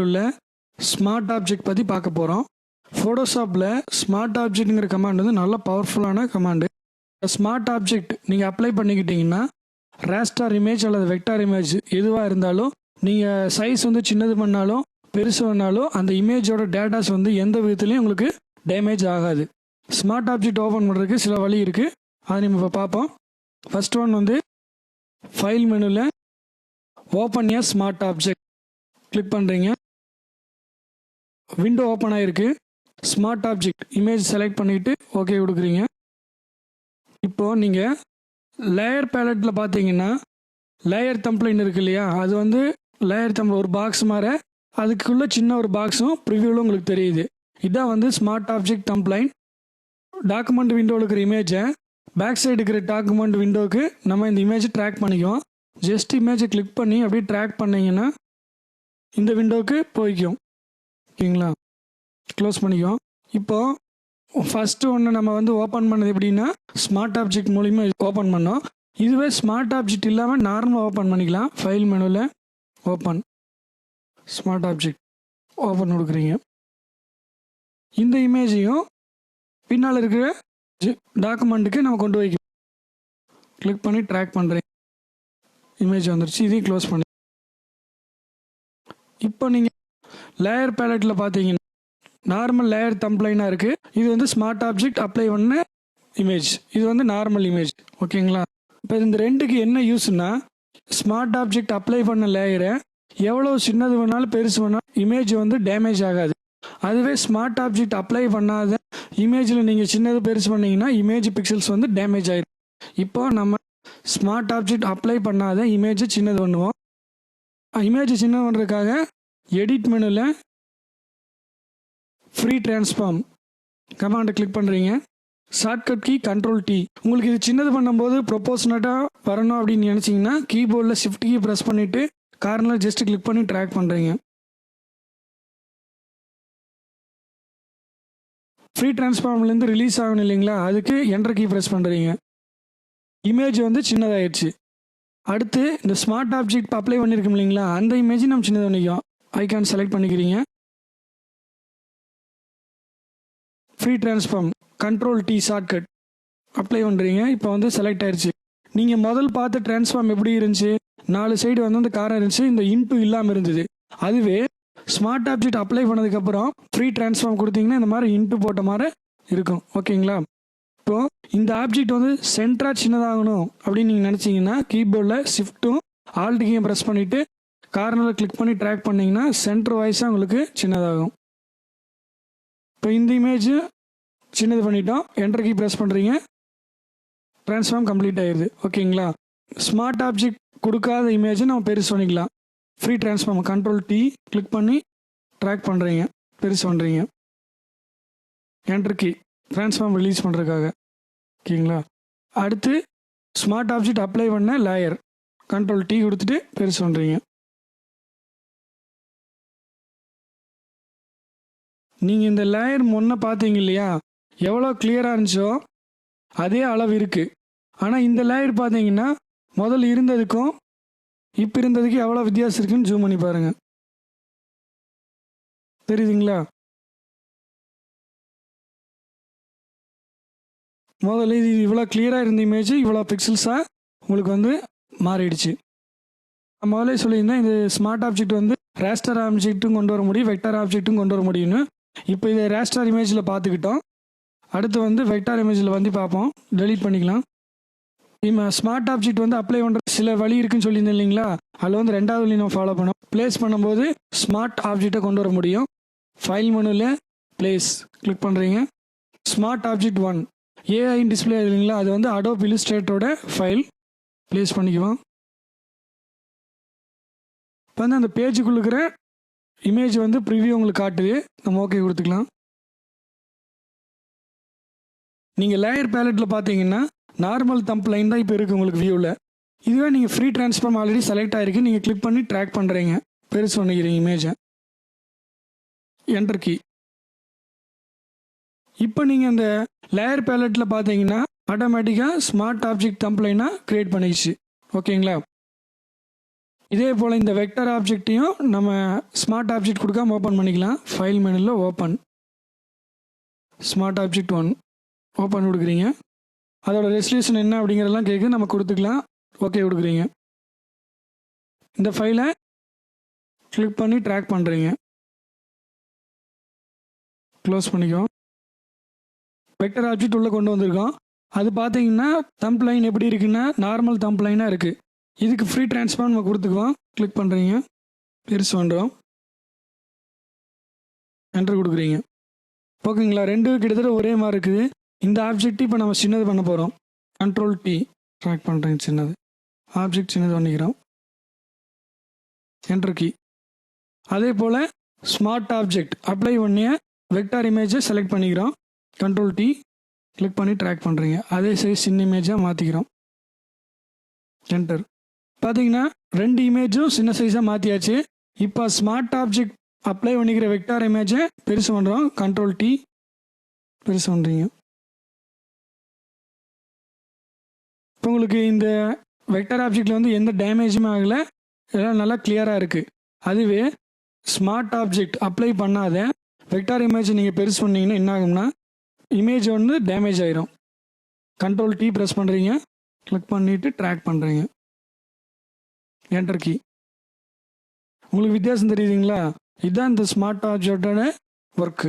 உள்ள smart object பற்றி பார்க்க போகிறோம் ஃபோட்டோஷாப்பில் ஸ்மார்ட் ஆப்ஜெக்ட்டுங்கிற கமாண்ட் வந்து நல்ல பவர்ஃபுல்லான கமாண்டு ஸ்மார்ட் ஆப்ஜெக்ட் நீங்கள் அப்ளை பண்ணிக்கிட்டீங்கன்னா ரேஸ்டார் இமேஜ் அல்லது வெக்டார் இமேஜ் எதுவாக இருந்தாலும் நீங்கள் சைஸ் வந்து சின்னது பண்ணாலும் பெருசு பண்ணாலும் அந்த இமேஜோட டேட்டாஸ் வந்து எந்த விதத்துலையும் உங்களுக்கு டேமேஜ் ஆகாது. ஸ்மார்ட் ஆப்ஜெக்ட் ஓப்பன் பண்ணுறதுக்கு சில வழி இருக்குது அதை நம்ம இப்போ பார்ப்போம். ஃபஸ்ட் ஒன் வந்து ஃபைல் மெனுவில் open A smart object click பண்ணுறீங்க விண்டோ ஓப்பன் ஆகிருக்கு ஸ்மார்ட் ஆப்ஜெக்ட் இமேஜ் செலக்ட் பண்ணிவிட்டு ஓகே கொடுக்குறீங்க. இப்போது நீங்கள் லேயர் பேலட்டில் பார்த்தீங்கன்னா லேயர் தம்ப்ளைன் இருக்கு இல்லையா? அது வந்து லேயர் தம்ப் ஒரு பாக்ஸ் மாதிரி அதுக்குள்ளே சின்ன ஒரு பாக்ஸும் ப்ரிவியூவில் உங்களுக்கு தெரியுது. இதான் வந்து ஸ்மார்ட் ஆப்ஜெக்ட் தம்ப்ளைன் டாக்குமெண்ட் விண்டோவில் இருக்கிற இமேஜை பேக் சைடு இருக்கிற டாக்குமெண்ட் விண்டோவுக்கு நம்ம இந்த இமேஜை ட்ராக் பண்ணிக்குவோம். ஜஸ்ட் இமேஜை கிளிக் பண்ணி அப்படியே ட்ராக் பண்ணிங்கன்னா இந்த விண்டோவுக்கு போய்க்கும். ஓகேங்களா? க்ளோஸ் பண்ணிக்குவோம் இப்போ ஃபஸ்ட்டு ஒன்று நம்ம வந்து ஓப்பன் பண்ணது எப்படின்னா ஸ்மார்ட் ஆப்ஜெக்ட் மூலிமா ஓப்பன் பண்ணோம். இதுவே ஸ்மார்ட் ஆப்ஜெக்ட் இல்லாமல் நார்மலாக ஓப்பன் பண்ணிக்கலாம். ஃபைல் மெனுவில் ஓப்பன் ஸ்மார்ட் ஆப்ஜெக்ட் ஓப்பன் கொடுக்குறீங்க. இந்த இமேஜையும் பின்னால் இருக்கிற டாக்குமெண்ட்டுக்கு நம்ம கொண்டு வைக்கணும் கிளிக் பண்ணி ட்ராக் பண்ணுறேன் இமேஜ் வந்துருச்சு. இதையும் க்ளோஸ் பண்ணி. இப்போ நீங்கள் லேயர் பேலட்டில் பார்த்தீங்கன்னா நார்மல் லேயர் தம்ப்ளைனாக இருக்குது இது வந்து ஸ்மார்ட் ஆப்ஜெக்ட் அப்ளை பண்ண இமேஜ் இது வந்து நார்மல் இமேஜ் ஓகேங்களா? இப்போ இந்த ரெண்டுக்கு என்ன யூஸ்னா ஸ்மார்ட் ஆப்ஜெக்ட் அப்ளை பண்ண லேயரை எவ்வளோ சின்னது வேணாலும் பெருசு வேணாலும் இமேஜ் வந்து டேமேஜ் ஆகாது. அதுவே ஸ்மார்ட் ஆப்ஜெக்ட் அப்ளை பண்ணாத இமேஜில் நீங்கள் சின்னது பெருசு பண்ணீங்கன்னா இமேஜ் பிக்சல்ஸ் வந்து டேமேஜ் ஆகிடும் இப்போ நம்ம ஸ்மார்ட் ஆப்ஜெக்ட் அப்ளை பண்ணாத இமேஜை சின்னது பண்ணுவோம். இமேஜ் சின்னது பண்ணுறதுக்காக எடிட் மெனுவில் ஃப்ரீ ட்ரான்ஸ்ஃபார்ம் கமாண்டை கிளிக் பண்ணுறீங்க ஷார்ட்கட் கீ கண்ட்ரோல் டி உங்களுக்கு இது சின்னது பண்ணும்போது ப்ரொப்போஷனட்டாக வரணும் அப்படின்னு நினச்சிங்கன்னா கீபோர்டில் ஷிஃப்ட் கீ ப்ரெஸ் பண்ணிவிட்டு கார்னர் ஜஸ்ட் கிளிக் பண்ணி ட்ராக் பண்ணுறீங்க ஃப்ரீ ட்ரான்ஸ்ஃபார்ம்லேருந்து ரிலீஸ் ஆகணும் இல்லைங்களா? அதுக்கு என்டர் கீ ப்ரெஸ் பண்ணுறீங்க இமேஜ் வந்து சின்னதாயிடுச்சு. அடுத்து இந்த ஸ்மார்ட் ஆப்ஜெக்ட் அப்ளை பண்ணியிருக்கோம் இல்லைங்களா? அந்த இமேஜ் நம்ம சின்னது பண்ணிக்கோம் ஐக்கான் செலக்ட் பண்ணிக்கிறீங்க. Free transform control T shortcut apply பண்ணுறீங்க இப்போ வந்து செலக்ட் ஆயிடுச்சு நீங்கள் முதல் பார்த்த ட்ரான்ஸ்ஃபார்ம் எப்படி இருந்துச்சு? நாலு சைடு வந்து அந்த காரம் இருந்துச்சு இந்த இன்ட்டு இல்லாமல் இருந்தது. அதுவே ஸ்மார்ட் ஆப்ஜெக்ட் அப்ளை பண்ணதுக்கப்புறம் ஃப்ரீ ட்ரான்ஸ்ஃபார்ம் கொடுத்தீங்கன்னா இந்த மாதிரி இன்ட்டு போட்ட மாதிரி இருக்கும். ஓகேங்களா? இப்போ இந்த ஆப்ஜெக்ட் வந்து சென்டராக சின்னதாகணும் அப்படின்னு நீங்கள் நினச்சிங்கன்னா கீபோர்டில் ஷிஃப்ட்டும் ஆல்ட் ப்ரெஸ் பண்ணிவிட்டு கார்னரில் கிளிக் பண்ணி ட்ராக் பண்ணிங்கன்னா சென்டர் வாய்ஸாக உங்களுக்கு சின்னதாகும். இப்போ இந்த இமேஜ் சின்னது பண்ணிட்டோம். என்டர் கீ ப்ரெஸ் பண்ணுறீங்க ட்ரான்ஸ்ஃபார்ம் கம்ப்ளீட் ஆயிடுது ஓகேங்களா ஸ்மார்ட் ஆப்ஜெக்ட் கொடுக்காத இமேஜை நம்ம பெருசு பண்ணிக்கலாம். Free transform control T click பண்ணி ட்ராக் பண்ணுறீங்க பெருசு பண்ணுறீங்க என்டர் கீ ட்ரான்ஸ்ஃபார்ம் ரிலீஸ் பண்ணுறதுக்காக ஓகேங்களா அடுத்து ஸ்மார்ட் ஆப்ஜெக்ட் அப்ளை பண்ண லேயர் கண்ட்ரோல் டி கொடுத்துட்டு பெருசு பண்ணுறீங்க நீங்கள் இந்த லேயர் முன்னே பார்த்தீங்க இல்லையா எவ்வளோ கிளியராக இருந்துச்சோ அதே அளவு இருக்குது ஆனால் இந்த லேயர் பார்த்தீங்கன்னா முதல்ல இருந்ததுக்கும் இப்போ இருந்ததுக்கு எவ்வளோ வித்தியாசம் இருக்குன்னு ஜூம் பண்ணி பாருங்கள் தெரியுதுங்களா? முதல்ல இது இவ்வளோ கிளியராக இருந்த இமேஜ் இவ்வளோ பிக்சல்ஸாக உங்களுக்கு வந்து மாறிடுச்சு. முதலே சொல்லியிருந்தேன் இது ஸ்மார்ட் ஆப்ஜெக்ட் வந்து ரேஸ்டர் ஆப்ஜெக்ட்டும் கொண்டு வர முடியும் வெக்டர் ஆப்ஜெக்ட்டும் கொண்டு வர முடியும்னு. இப்போ இதை ரேஸ்டார் இமேஜில் பார்த்துக்கிட்டோம். அடுத்து வந்து வெக்டார் இமேஜில் வந்து பார்ப்போம். டெலீட் பண்ணிக்கலாம். இப்போ ஸ்மார்ட் ஆப்ஜெக்ட் வந்து அப்ளை பண்ணுற சில வழி இருக்குன்னு சொல்லியிருந்தேன் இல்லைங்களா? அதில் வந்து ரெண்டாவது வழி நம்ம ஃபாலோ பண்ணோம். ப்ளேஸ் பண்ணும்போது ஸ்மார்ட் ஆப்ஜெக்டை கொண்டு வர முடியும். ஃபைல் மெனுவில் ப்ளேஸ் கிளிக் பண்ணுறீங்க smart object one AI display இல்லைங்களா? அது வந்து அடோப் இலிஸ்ட்ரேட்டரோட ஃபைல் ப்ளேஸ் பண்ணிக்குவோம். இப்போ வந்து அந்த பேஜுக்குள்ளுக்கிற இமேஜ் வந்து ப்ரிவியூ உங்களுக்கு காட்டுது. நம்ம ஓகே கொடுத்துக்கலாம். நீங்கள் லேயர் பேலட்டில் பார்த்தீங்கன்னா நார்மல் தம்ப் லைன் தான் இப்போ இருக்குது உங்களுக்கு வியூவில் இதுவே நீங்கள் ஃப்ரீ ட்ரான்ஸ்ஃபார்ம் ஆல்ரெடி செலக்ட் ஆகிருக்கு நீங்கள் கிளிக் பண்ணி ட்ராக் பண்ணுறீங்க பெருசு பண்ணிக்கிறீங்க இமேஜை என்டர் கீ இப்போ நீங்கள் அந்த லேயர் பேலட்டில் பார்த்தீங்கன்னா ஆட்டோமேட்டிக்காக ஸ்மார்ட் ஆப்ஜெக்ட் தம்ப் லைனாக க்ரியேட் பண்ணிடுச்சு ஓகேங்களா இதே போல் இந்த வெக்டர் ஆப்ஜெக்ட்டையும் நம்ம ஸ்மார்ட் ஆப்ஜெக்ட் கொடுக்காம ஓப்பன் பண்ணிக்கலாம். ஃபைல் மெனுவில் open smart object one open கொடுக்குறீங்க. அதோட ரெசல்யூஷன் என்ன அப்படிங்கிறதெல்லாம் கேட்குது நம்ம கொடுத்துக்கலாம். ஓகே கொடுக்குறீங்க. இந்த ஃபைலை கிளிக் பண்ணி ட்ராக் பண்ணுறீங்க க்ளோஸ் பண்ணிக்கோ. வெக்டர் ஆப்ஜெக்ட் உள்ளே கொண்டு வந்திருக்கோம். அது பார்த்தீங்கன்னா தம்ப் லைன் எப்படி இருக்குன்னா நார்மல் தம்ப் லைனாக இருக்குது இதுக்கு ஃப்ரீ ட்ரான்ஸ்ஃபார் நம்ம கொடுத்துக்குவோம். கிளிக் பண்ணுறீங்க பெருசு பண்ணுறோம் என்ட்ரு கொடுக்குறீங்க. ஓகேங்களா ரெண்டு கிட்டத்தட்ட ஒரே மாதிரி இருக்குது. இந்த ஆப்ஜெக்ட் இப்போ நம்ம சின்னது பண்ண போகிறோம் கண்ட்ரோல் டி ட்ராக் பண்ணுறேங்க சின்னது. ஆப்ஜெக்ட் சின்னது பண்ணிக்கிறோம். என்ட்ரு கீ அதே போல் ஸ்மார்ட் ஆப்ஜெக்ட் அப்ளை பண்ணிய வெக்டார் இமேஜை செலக்ட் பண்ணிக்கிறோம். கண்ட்ரோல் டி கிளிக் பண்ணி ட்ராக் பண்ணுறீங்க அதே சைஸ் சின்ன இமேஜாக மாற்றிக்கிறோம் என்டர் பார்த்தீங்கன்னா ரெண்டு இமேஜும் சின்ன சைஸாக மாற்றியாச்சு இப்போ ஸ்மார்ட் ஆப்ஜெக்ட் அப்ளை பண்ணிக்கிற வெக்டார் இமேஜை பெருசு பண்ணுறோம் கண்ட்ரோல் டி பெருசு பண்ணுறீங்க இப்போ உங்களுக்கு இந்த வெக்டார் ஆப்ஜெக்டில் வந்து எந்த டேமேஜுமே ஆகலை. எல்லாம் நல்லா கிளியராக இருக்குது அதுவே ஸ்மார்ட் ஆப்ஜெக்ட் அப்ளை பண்ணாத வெக்டார் இமேஜ் நீங்கள் பெருசு பண்ணிங்கன்னா என்ன ஆகும்னா இமேஜ் வந்து டேமேஜ் ஆயிரும். கண்ட்ரோல் டி ப்ரெஸ் பண்ணுறீங்க கிளிக் பண்ணிவிட்டு ட்ராக் பண்ணுறீங்க என்டர் கீ உங்களுக்கு வித்தியாசம் தெரியுதுங்களா? இதுதான் இந்த ஸ்மார்ட் ஆப்ஜெக்டான ஒர்க்கு